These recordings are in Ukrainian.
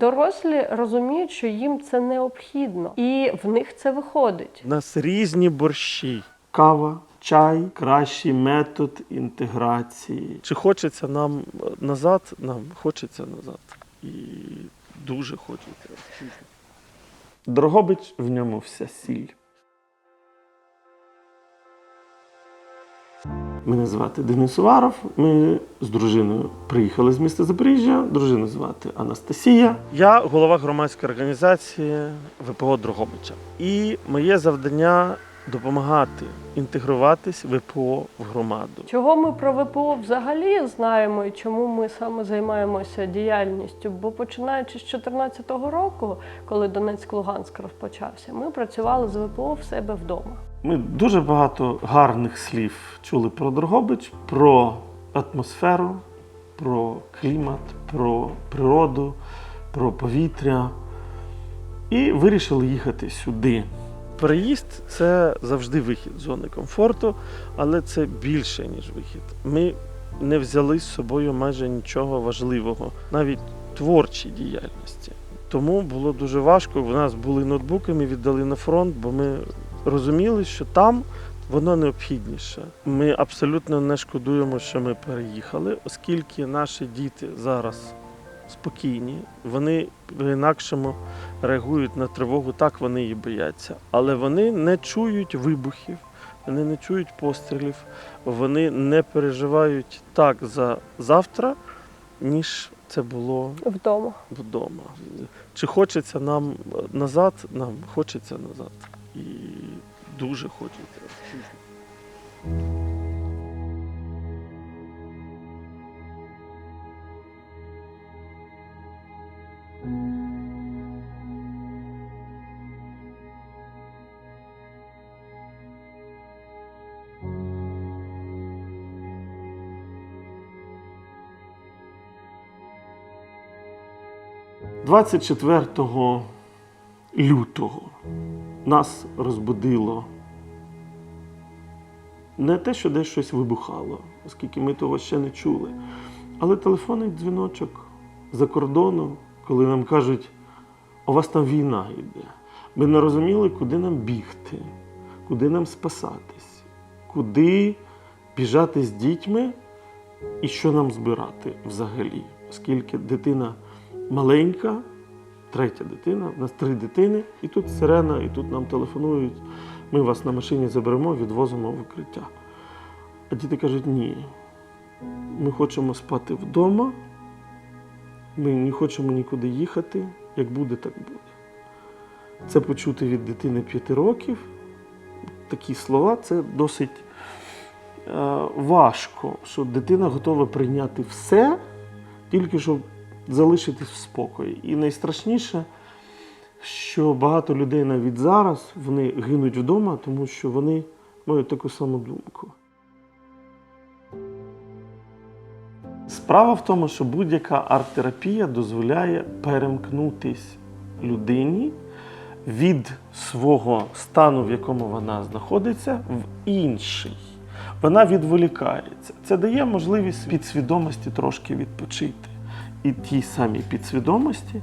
дорослі розуміють, що їм це необхідно, і в них це виходить. У нас різні борщі. Кава, чай кращий метод інтеграції. Чи хочеться нам е, назад? Нам хочеться назад. І дуже хочеться. Дрогобич в ньому вся сіль. Мене звати Денис Уваров. Ми з дружиною приїхали з міста Запоріжжя. Дружину звати Анастасія. Я голова громадської організації ВПО Дрогобича. І моє завдання допомагати інтегруватись ВПО в громаду. Чого ми про ВПО взагалі знаємо і чому ми саме займаємося діяльністю? Бо починаючи з 2014 року, коли Донецьк-Луганськ розпочався, ми працювали з ВПО в себе вдома. Ми дуже багато гарних слів чули про Дрогобич, про атмосферу, про клімат, про природу, про повітря. І вирішили їхати сюди. Переїзд це завжди вихід з зони комфорту, але це більше, ніж вихід. Ми не взяли з собою майже нічого важливого, навіть творчій діяльності. Тому було дуже важко. У нас були ноутбуки, ми віддали на фронт, бо ми розуміли, що там воно необхідніше. Ми абсолютно не шкодуємо, що ми переїхали, оскільки наші діти зараз спокійні, вони по-інакшому реагують на тривогу, так вони її бояться. Але вони не чують вибухів, вони не чують пострілів, вони не переживають так за завтра, ніж це було Вдома. вдома. Чи хочеться нам назад? Нам хочеться назад. І дуже хочеться. – 24 лютого нас розбудило не те, що десь щось вибухало, оскільки ми того ще не чули, але телефонний дзвіночок за кордону, коли нам кажуть, у вас там війна йде. Ми не розуміли, куди нам бігти, куди нам спасатись, куди біжати з дітьми і що нам збирати взагалі, оскільки дитина маленька, третя дитина, у нас три дитини, і тут сирена, і тут нам телефонують. Ми вас на машині заберемо, відвозимо в укриття. А діти кажуть, ні. Ми хочемо спати вдома, ми не хочемо нікуди їхати. Як буде, так буде. Це почути від дитини 5 років. Такі слова це досить е, важко, що дитина готова прийняти все, тільки щоб залишитись в спокої. І найстрашніше, що багато людей навіть зараз вони гинуть вдома, тому що вони мають таку саму думку. Справа в тому, що будь-яка арт-терапія дозволяє перемкнутись людині від свого стану, в якому вона знаходиться, в інший. Вона відволікається. Це дає можливість підсвідомості трошки відпочити. І тій самій підсвідомості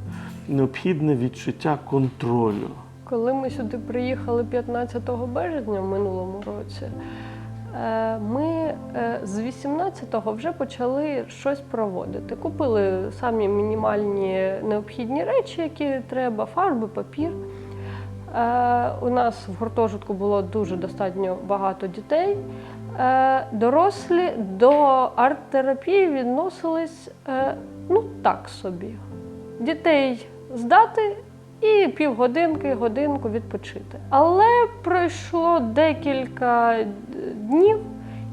необхідне відчуття контролю. Коли ми сюди приїхали 15 березня в минулому році, е, ми е, з 18-го вже почали щось проводити. Купили самі мінімальні необхідні речі, які треба, фарби, папір. Е, У нас в гуртожитку було дуже достатньо багато дітей. Дорослі до арт-терапії відносились ну так собі. Дітей здати і півгодинки, годинку відпочити. Але пройшло декілька днів,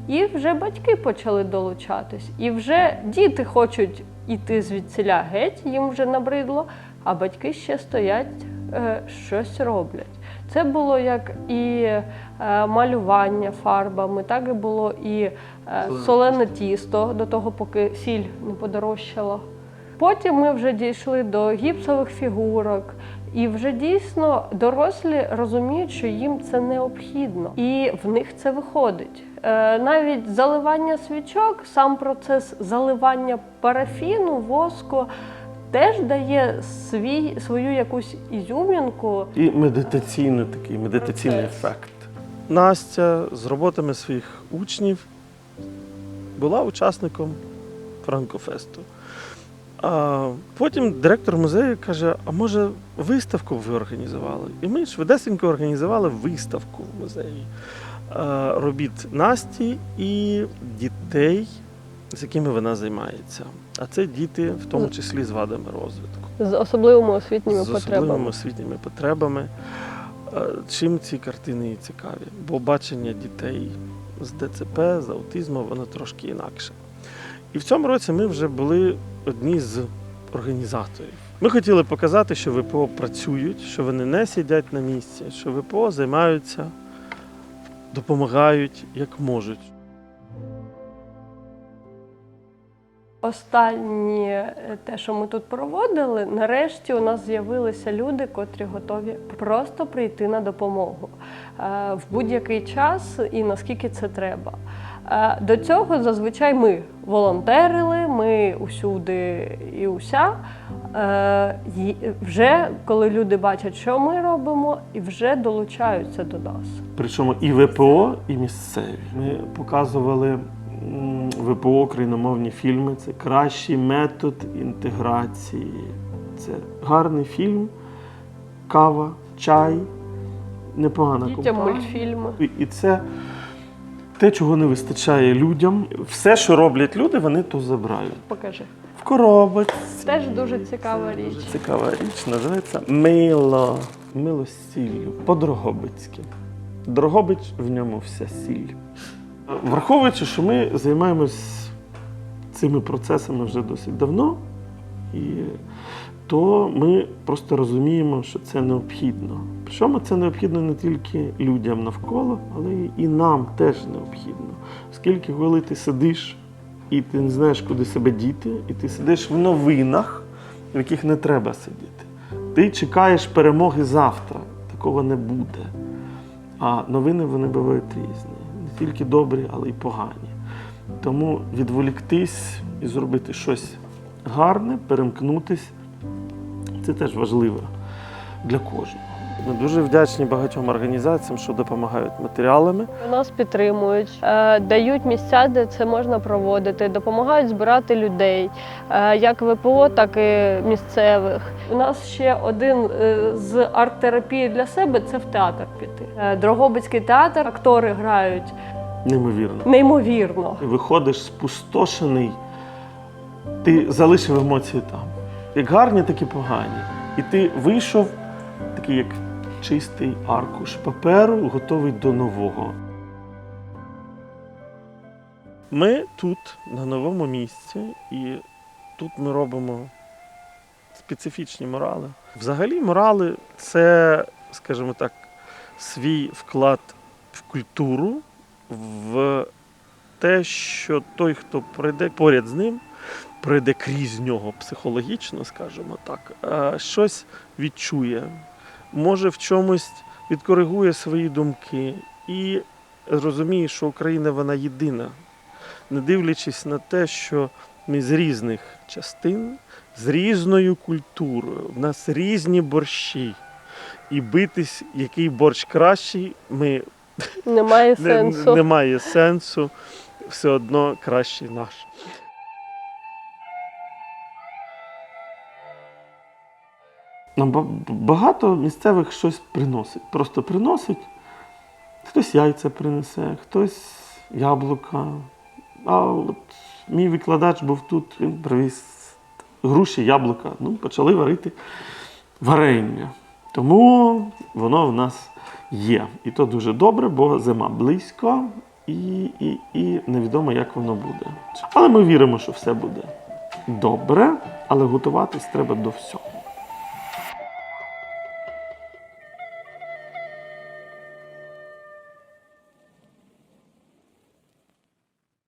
і вже батьки почали долучатись. І вже діти хочуть іти звідсіля геть, їм вже набридло, а батьки ще стоять, е, щось роблять. Це було як і е, малювання фарбами, так і було і е, солене тісто до того, поки сіль не подорожчала. Потім ми вже дійшли до гіпсових фігурок, і вже дійсно дорослі розуміють, що їм це необхідно, і в них це виходить. Е, Навіть заливання свічок, сам процес заливання парафіну, воску теж дає свій, свою якусь ізюмінку. І медитаційний такий медитаційний Процес. ефект. Настя з роботами своїх учнів була учасником Франкофесту. А потім директор музею каже: а може виставку ви організували? І ми швидесенько організували виставку в музеї робіт Насті і дітей, з якими вона займається. А це діти, в тому числі з вадами розвитку З особливими освітніми з потребами. особливими освітніми потребами. Чим ці картини і цікаві? Бо бачення дітей з ДЦП, з аутизмом, воно трошки інакше. І в цьому році ми вже були одні з організаторів. Ми хотіли показати, що ВПО працюють, що вони не сидять на місці, що ВПО займаються, допомагають як можуть. Останнє е, те, що ми тут проводили, нарешті у нас з'явилися люди, котрі готові просто прийти на допомогу е, в будь-який час і наскільки це треба. Е, До цього зазвичай ми волонтерили, ми усюди і уся. Вже коли люди бачать, що ми робимо, і вже долучаються до нас. Причому і ВПО, і місцеві. Ми показували ВПО україномовні фільми. Це кращий метод інтеграції. Це гарний фільм, кава, чай, непогана Дітям компанія. мультфільми. І- це те, чого не вистачає людям. Все, що роблять люди, вони то забирають. Покажи. В коробочці. Теж дуже цікава річ. Дуже цікава річ. Називається мило. Мило з сіллю. По-дрогобицьки. Дрогобич в ньому вся сіль. Враховуючи, що ми займаємось цими процесами вже досить давно, і то ми просто розуміємо, що це необхідно. Причому це необхідно не тільки людям навколо, але і нам теж необхідно. Оскільки, коли ти сидиш і ти не знаєш, куди себе діти, і ти сидиш в новинах, в яких не треба сидіти. Ти чекаєш перемоги завтра. Такого не буде. А новини вони бувають різні. Тільки добрі, але й погані. Тому відволіктись і зробити щось гарне, перемкнутись це теж важливо для кожного. Ми дуже вдячні багатьом організаціям, що допомагають матеріалами. Нас підтримують, е, дають місця, де це можна проводити, допомагають збирати людей, е, як ВПО, так і місцевих. У нас ще один е, з арт-терапії для себе це в театр піти. Дрогобицький театр, актори грають Неймовірно. неймовірно. Ти виходиш спустошений, ти залишив емоції там. Як гарні, так і погані. І ти вийшов такий, як чистий аркуш паперу, готовий до нового. Ми тут, на новому місці, і тут ми робимо специфічні морали. Взагалі, морали це, скажімо так, свій вклад в культуру, в те, що той, хто пройде поряд з ним, пройде крізь нього психологічно, скажімо так, е, щось відчує, може в чомусь відкоригує свої думки і розуміє, що Україна вона єдина не дивлячись на те, що ми з різних частин, з різною культурою, в нас різні борщі. І битись, який борщ кращий, ми Немає не, сенсу. немає сенсу, все одно кращий наш. Нам багато місцевих щось приносить. Просто приносить. Хтось яйця принесе, хтось яблука. А от мій викладач був тут, він привіз груші, яблука. Ну, почали варити варення. Тому воно в нас є. І то дуже добре, бо зима близько і, і, і невідомо, як воно буде. Але ми віримо, що все буде добре, але готуватись треба до всього.